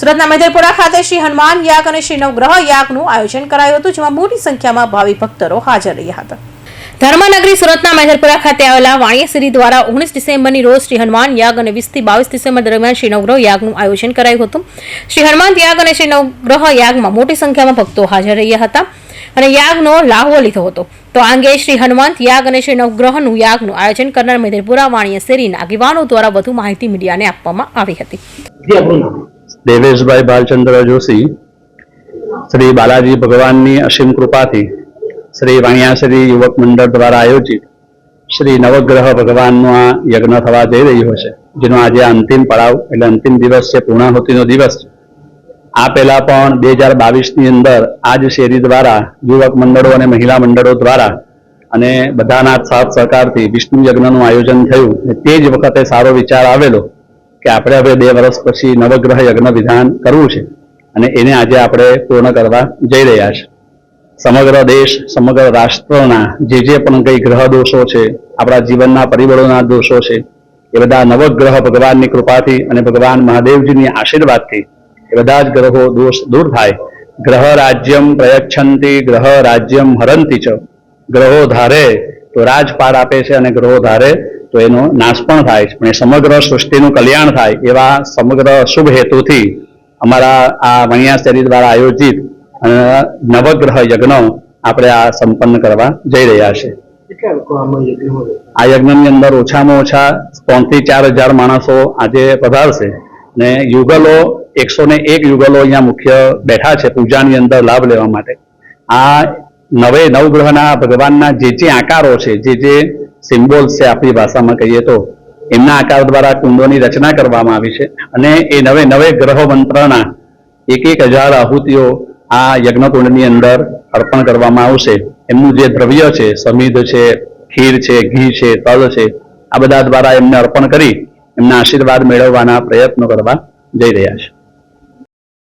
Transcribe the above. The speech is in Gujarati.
સુરતના મેદરપુરા ખાતે શ્રી હનુમાન યાગ અને શ્રી નવગ્રહ યાગનું આયોજન કરાયું હતું જેમાં મોટી સંખ્યામાં ભાવિ ભક્તરો હાજર રહ્યા હતા. ધર્મનગરી સુરતના મેદરપુરા ખાતે આવેલા વાણિયાસિરી દ્વારા ઓગણીસ ડિસેમ્બરની રોજ શ્રી હનુમાન યાગ અને વીસથી બાવીસ ડિસેમ્બર દરમિયાન શ્રી નવગ્રહ યાગનું આયોજન કરાયું હતું. શ્રી હનુમાન યાગ અને શ્રી નવગ્રહ યાગમાં મોટી સંખ્યામાં ભક્તો હાજર રહ્યા હતા અને યાગનો લાહવો લીધો હતો. તો આ અંગે શ્રી હનુમંત યાગ અને શ્રી નવગ્રહનું યાગનું આયોજન કરનાર મેદરપુરા વાણિયાસિરીના આગેવાનો દ્વારા વધુ માહિતી મીડિયાને આપવામાં આવી હતી. દેવેશભાઈ ભાલચંદ્ર જોશી, શ્રી બાલાજી ભગવાનની અસીમ કૃપાથી શ્રી વાણિયાશ્રી યુવક મંડળ દ્વારા આયોજિત શ્રી નવગ્રહ ભગવાનનો આ યજ્ઞ થવા જઈ રહ્યો છે, જેનો આજે અંતિમ પડાવ એટલે અંતિમ દિવસ છે, પૂર્ણાહુતિનો દિવસ છે. આ પહેલા પણ બે હજાર બાવીસની અંદર આ જ શેરી દ્વારા યુવક મંડળો અને મહિલા મંડળો દ્વારા અને બધાના સાથ સહકારથી વિષ્ણુ યજ્ઞનું આયોજન થયું તે જ વખતે સારો વિચાર આવેલો. કે આપણે હવે બે વર્ષ પછી નવગ્રહ યજ્ઞ વિધાન કરવું છે અને એને આજે આપણે પૂર્ણ કરવા જઈ રહ્યા છે. સમગ્ર દેશ, સમગ્ર રાષ્ટ્રના જે જે પણ કઈ ગ્રહ દોષો છે, આપણા જીવનના પરિબળોના દોષો છે, એ બધા નવગ્રહ ભગવાનની કૃપાથી અને ભગવાન મહાદેવજીની આશીર્વાદથી એ બધા જ ગ્રહો દોષ દૂર થાય. ગ્રહ રાજ્યમ પ્રયચ્છંતી, ગ્રહ રાજ્યમ હરંતી ચ. ગ્રહો ધારે તો રાજપાળ આપે છે અને ગ્રહો ધારે તો એનો નાશ પણ થાય છે. પણ એ સમગ્ર સૃષ્ટિનું કલ્યાણ થાય એવા સમગ્ર શુભ હેતુથી અમારા આ વણિયા શેરી દ્વારા આયોજિત નવગ્રહ યજ્ઞ આપણે આ સંપન્ન કરવા જઈ રહ્યા છે. આ યજ્ઞની અંદર ઓછામાં ઓછા ત્રણથી ચાર હજાર માણસો આજે પધારશે ને યુગલો એકસો ને એક યુગલો અહીંયા મુખ્ય બેઠા છે પૂજાની અંદર લાભ લેવા માટે. આ નવે નવગ્રહના ભગવાનના જે જે આકારો છે જે જે સિમ્બોલ્સ છે આપણી ભાષામાં કહીએ તો, એમના આકાર દ્વારા કુંડોની રચના કરવામાં આવી છે અને એ નવે નવે ગ્રહ મંત્રના એક એક હજાર આહુતિઓ આ યજ્ઞકુંડની અંદર અર્પણ કરવામાં આવશે. એમનું જે દ્રવ્ય છે, સમિધ છે, ખીર છે, ઘી છે, તલ છે, આ બધા દ્વારા એમને અર્પણ કરી એમના આશીર્વાદ મેળવવાના પ્રયત્નો કરવા જઈ રહ્યા છે.